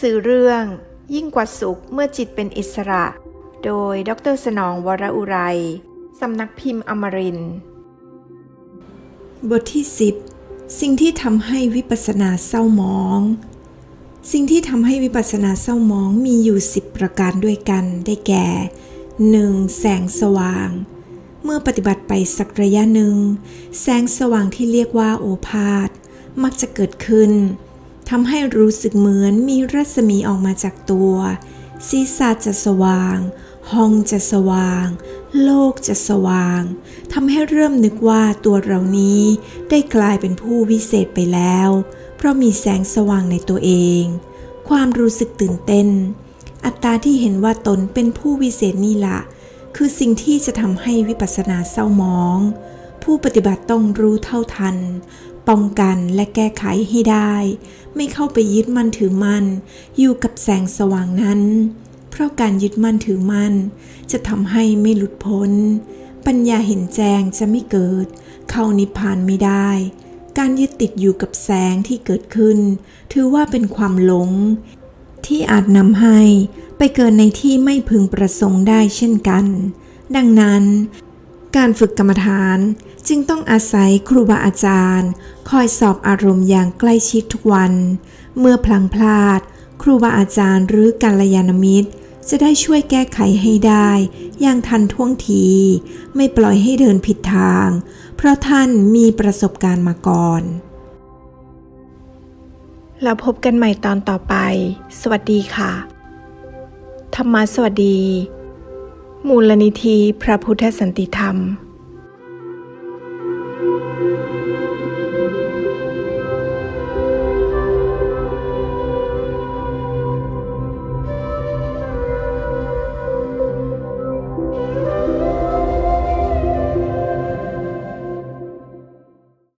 สือเรื่อง ยิ่งกว่าสุขเมื่อจิตเป็นอิสระ โดยดรสนองวรอุไรสำนักพิมพ์อมรินบทที่ 10 สิ่งที่ทำให้วิปัสสนาเศร้าหมอง สิ่งที่ทำให้วิปัสสนาเศร้าหมองมีอยู่ 10 ประการด้วยกันได้แก่ 1. แสงสว่าง เมื่อปฏิบัติไปสักระยะหนึ่ง แสงสว่างที่เรียกว่าโอภาษมักจะเกิดขึ้น ทำให้รู้สึกเหมือนมีรัศมีออกมาจากตัวศีรษะจะสว่าง ห้องจะสว่าง โลกจะสว่างทำให้เริ่มนึกว่าตัวเรานี้ได้กลายเป็นผู้วิเศษไปแล้ว เพราะมีแสงสว่างในตัวเอง ความรู้สึกตื่นเต้น อัตตาที่เห็นว่าตนเป็นผู้วิเศษนี่ละ คือสิ่งที่จะทำให้วิปัสสนาเศร้ามอง ผู้ปฏิบัติต้องรู้เท่าทัน ป้องกันและแก้ไขให้ได้ ไม่เข้าไปยึดมั่นถือมัน อยู่กับแสงสว่างนั้น เพราะการยึดมั่นถือมัน จะทำให้ไม่หลุดพ้น ปัญญาเห็นแจ้งจะไม่เกิด เข้านิพพานไม่ได้ การยึดติดอยู่กับแสงที่เกิดขึ้น ถือว่าเป็นความหลง ที่อาจนำให้ไปเกิดในที่ไม่พึงประสงค์ได้เช่นกัน ดังนั้น การฝึกกรรมฐานจึงต้องอาศัยครูบาอาจารย์ คอยสอบอารมณ์อย่างใกล้ชิดทุกวัน เมื่อพลังพลาด ครูบาอาจารย์หรือกัลยาณมิตร จะได้ช่วยแก้ไขให้ได้ อย่างทันท่วงที ไม่ปล่อยให้เดินผิดทาง เพราะท่านมีประสบการณ์มาก่อน แล้วพบกันใหม่ตอนต่อไป สวัสดีค่ะ ธรรมะสวัสดี มูลนิธิพระพุทธสันติธรรม